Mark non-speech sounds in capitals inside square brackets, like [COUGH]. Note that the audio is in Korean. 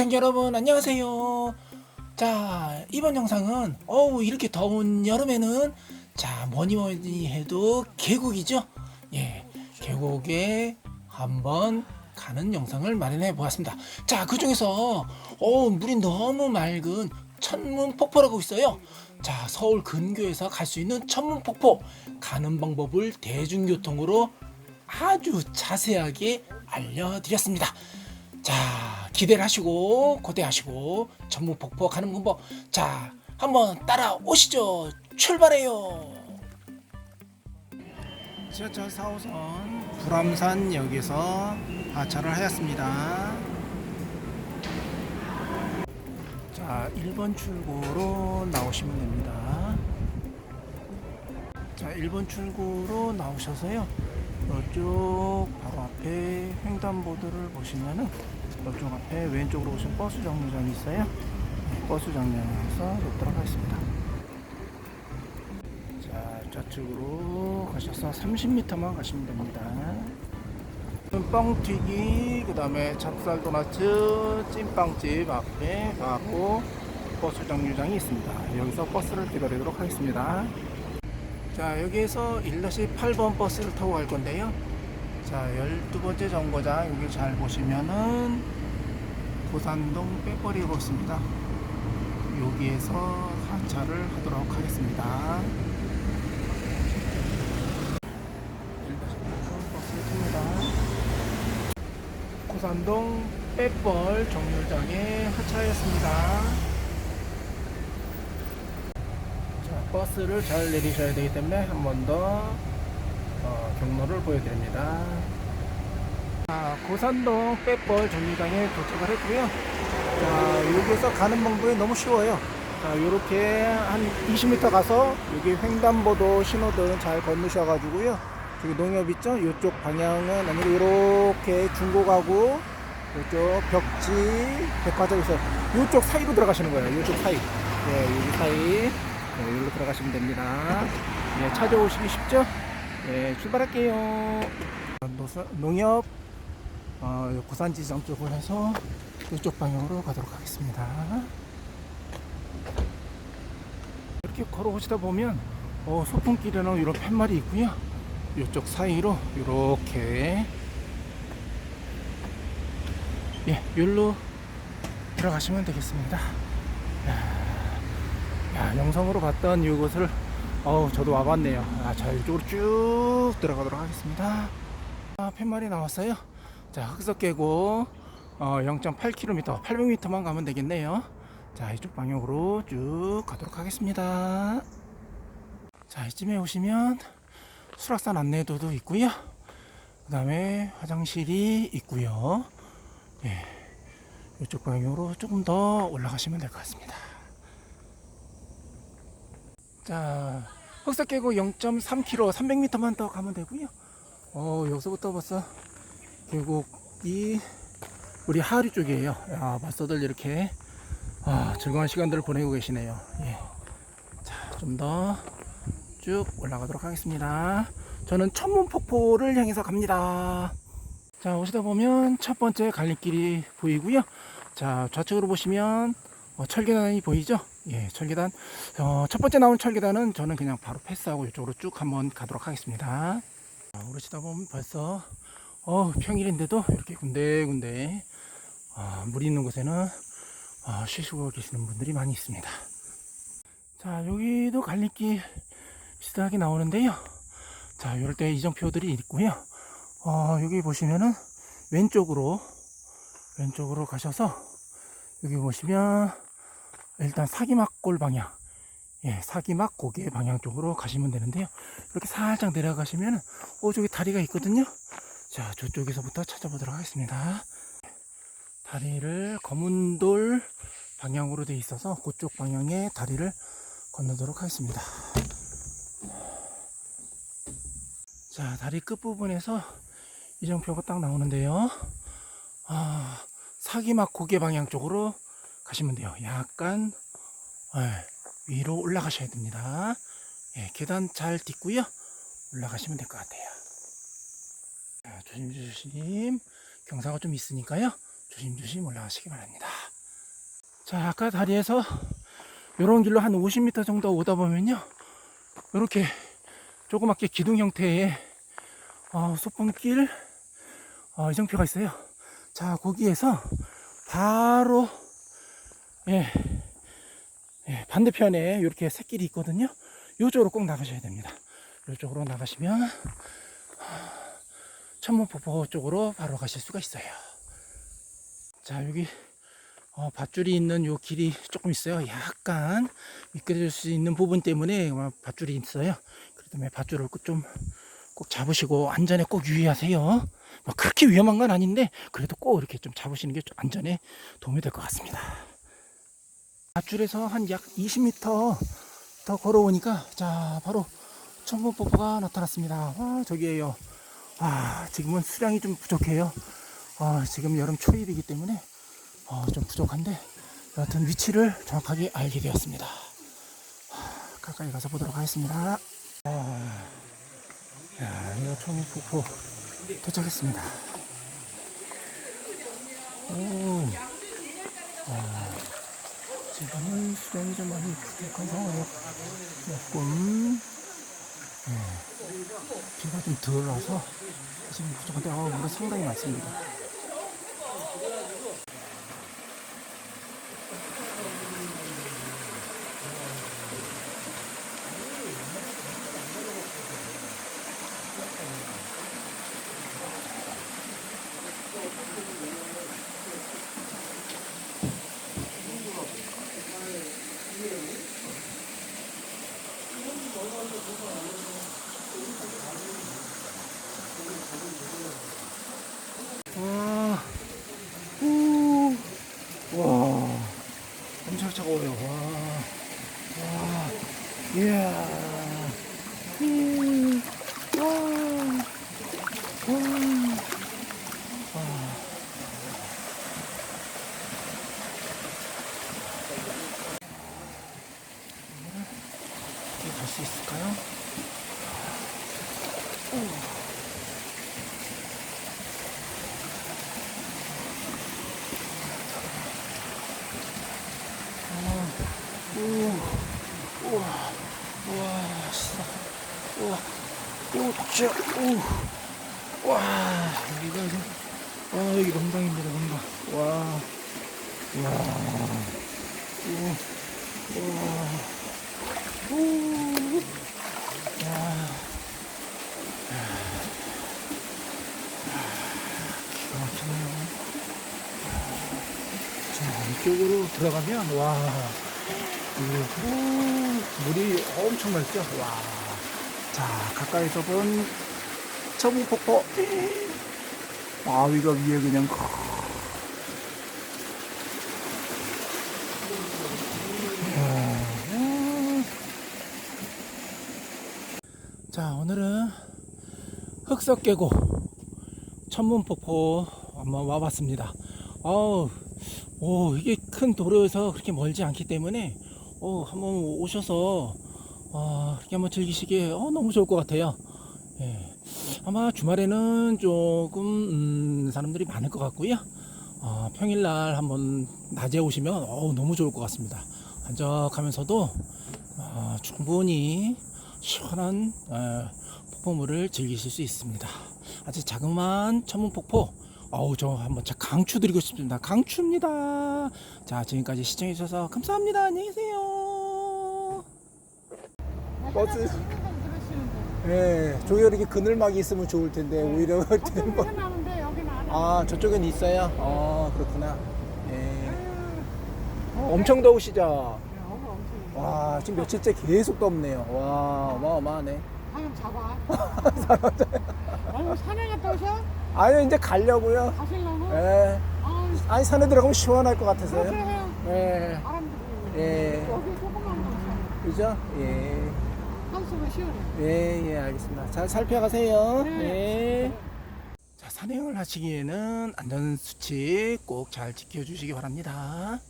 시청자 여러분 안녕하세요. 자 이번 영상은 어우 이렇게 더운 여름에는 자 뭐니 뭐니 해도 계곡이죠. 예 계곡에 한번 가는 영상을 마련해 보았습니다. 자 그 중에서 어우 물이 너무 맑은 천문 폭포라고 있어요. 자 서울 근교에서 갈 수 있는 천문 폭포 가는 방법을 대중교통으로 아주 자세하게 알려드렸습니다. 자 기대를 하시고 고대하시고 전무폭포 가는 방법. 자 한번 따라오시죠. 출발해요. 지하철 4호선 불암산역에서 하차를 하였습니다. 자 1번 출구로 나오시면 됩니다. 자 1번 출구로 나오셔서요 이쪽 바로 앞에 횡단보도를 보시면은 이쪽 앞에 왼쪽으로 오신 버스 정류장이 있어요. 네, 버스 정류장에서 놓도록 하겠습니다. 자, 좌측으로 가셔서 30m만 가시면 됩니다. 뻥튀기, 그 다음에 찹쌀 도나츠, 찐빵집 앞에 가고 버스 정류장이 있습니다. 여기서 버스를 기다리도록 하겠습니다. 자 여기에서 1-8번 버스를 타고 갈 건데요. 자 12번째 정거장 여기 잘 보시면은 고산동 빼거리로 있습니다. 여기에서 하차를 하도록 하겠습니다. 1-8번 버스를 탑니다. 고산동 빼벌 정류장에 하차하였습니다 자, 버스를 잘 내리셔야 되기 때문에 한 번더 어, 경로를 보여드립니다. 자, 고산동 빼벌 정류장에 도착을 했고요. 자, 여기에서 가는 방법이 너무 쉬워요. 자, 요렇게 한 20m 가서 여기 횡단보도 신호등 잘 건너셔가지고요. 저기 농협 있죠? 이쪽 방향은 아니고 이렇게 중고 가구 이쪽 벽지 백화점 있어요. 이쪽 사이로 들어가시는 거예요. 이쪽 사이. 네, 여기 사이. 네, 여기로 들어가시면 됩니다. 네, 찾아오시기 쉽죠? 네, 출발할게요. 노사, 농협 어, 고산지점 쪽을 해서 이쪽 방향으로 가도록 하겠습니다. 이렇게 걸어오시다 보면 어, 소풍길에는 이런 팻말이 있고요. 이쪽 사이로 이렇게 예, 여기로 들어가시면 되겠습니다. 야, 영상으로 봤던 이곳을 어우 저도 와봤네요. 아, 자 이쪽으로 쭉 들어가도록 하겠습니다. 아, 팻말이 나왔어요. 자 흑석 계곡 어, 0.8km, 800m만 가면 되겠네요. 자 이쪽 방향으로 쭉 가도록 하겠습니다. 자 이쯤에 오시면 수락산 안내도도 있고요. 그 다음에 화장실이 있고요. 예, 이쪽 방향으로 조금 더 올라가시면 될 것 같습니다. 자, 흑석 계곡 0.3km, 300m만 더 가면 되고요. 어, 여기서부터 벌써 계곡이 우리 하리 쪽이에요. 야, 맞서들 이렇게 아, 즐거운 시간들을 보내고 계시네요. 예. 자, 좀 더 쭉 올라가도록 하겠습니다. 저는 천문폭포를 향해서 갑니다. 자, 오시다 보면 첫 번째 갈림길이 보이고요. 자, 좌측으로 보시면 어, 철계단이 보이죠? 예, 철계단. 어, 첫 번째 나온 철계단은 저는 그냥 바로 패스하고 이쪽으로 쭉 한번 가도록 하겠습니다. 자, 오르시다 보면 벌써 어, 평일인데도 이렇게 군데군데 아, 물 있는 곳에는 아, 쉬시고 계시는 분들이 많이 있습니다. 자, 여기도 갈림길 비슷하게 나오는데요. 자, 이럴 때 이정표들이 있고요. 어, 여기 보시면은 왼쪽으로 왼쪽으로 가셔서 여기 보시면 일단 사기막골 방향 예, 사기막 고개 방향 쪽으로 가시면 되는데요. 이렇게 살짝 내려가시면 어 저기 다리가 있거든요. 자, 저쪽에서부터 찾아보도록 하겠습니다. 다리를 검은 돌 방향으로 돼 있어서 그쪽 방향에 다리를 건너도록 하겠습니다. 자, 다리 끝부분에서 이정표가 딱 나오는데요. 아, 사기막 고개 방향 쪽으로 가시면 돼요. 약간 예, 위로 올라가셔야 됩니다. 예, 계단 잘 딛고요. 올라가시면 될 것 같아요. 자, 조심조심 경사가 좀 있으니까요. 조심조심 올라가시기 바랍니다. 자, 아까 다리에서 이런 길로 한 50m 정도 오다 보면요. 이렇게 조그맣게 기둥 형태의 어, 소풍길 어, 이정표가 있어요. 자, 거기에서 바로 예, 예, 반대편에 이렇게 새길이 있거든요. 이쪽으로 꼭 나가셔야 됩니다. 이쪽으로 나가시면 천문폭포 쪽으로 바로 가실 수가 있어요. 자, 여기 어, 밧줄이 있는 요 길이 조금 있어요. 약간 미끄러질 수 있는 부분 때문에 어, 밧줄이 있어요. 때문에 밧줄을 좀 꼭 잡으시고 안전에 꼭 유의하세요. 뭐 그렇게 위험한 건 아닌데 그래도 꼭 이렇게 좀 잡으시는 게좀 안전에 도움이 될 것 같습니다. 밧줄에서 한 약 20m 더 걸어오니까 자 바로 천문 폭포가 나타났습니다. 와 저기에요. 아 지금은 수량이 좀 부족해요. 아 지금 여름 초입이기 때문에 어, 좀 부족한데 여하튼 위치를 정확하게 알게 되었습니다. 하, 가까이 가서 보도록 하겠습니다. 아, 야, 이거 천문폭포 도착했습니다. 오, 아, 지금은 수량이 좀 많이 부족한 상황이요. 조금 예, 비가 좀 덜어서 지금 부족한데 아, 물이 상당히 많습니다. 엄청 차가워요. 와, 와, 이야, 음, 와, 와, 와. 갈수 있을까요? 우, 우와, 우와, 진짜, 우와, 오, 진짜, 우, 와, 여기가, 이제- 와, 여기 명당입니다, 명당. 와, 와, 우, 우와, 우, 와, 기가 막히네요. 자, 이쪽으로 들어가면, 와, 오, 물이 엄청 맑죠? 와. 자, 가까이서 본 천문폭포. 바위가 위에 그냥. 음. 자, 오늘은 흑석 계곡 천문폭포 한번 와봤습니다. 어우, 오, 이게 큰 도로에서 그렇게 멀지 않기 때문에 어, 한번 오셔서 어, 이렇게 한번 즐기시기에 어, 너무 좋을 것 같아요. 예. 아마 주말에는 조금 음, 사람들이 많을 것 같고요. 어, 평일날 한번 낮에 오시면 어, 너무 좋을 것 같습니다. 한적하면서도 어, 충분히 시원한 어, 폭포물을 즐기실 수 있습니다. 아주 자그마한 천문폭포 어우 저 한번 자 강추 드리고 싶습니다. 강추입니다. 자 지금까지 시청해 주셔서 감사합니다. 안녕히 계세요. 버스. 예, 이렇게 그늘막이 있으면 좋을 텐데 오히려 뭐- 나는데 여기는 안 해. 아 저쪽엔 있어요. 어 그렇구나. 예. 어, 엄청 더우시죠? 엄청. 와 지금 며칠째 계속 덥네요. 와 어마어마하네. 방금 잡아. [LAUGHS] 아니 산에 갔다 오셔? 아니 이제 가려고요. 가실라고? 예. 아, 아니 산에 들어가면 시원할 것 그렇게 같아서요. 해요. 예. 바람도 불고. 예. 여기 거 있어. 그죠? 예. 한숨을 쉬어래. 예, 예, 알겠습니다. 잘 살펴가세요. 네. 예. 자, 산행을 하시기에는 안전수칙 꼭 잘 지켜주시기 바랍니다.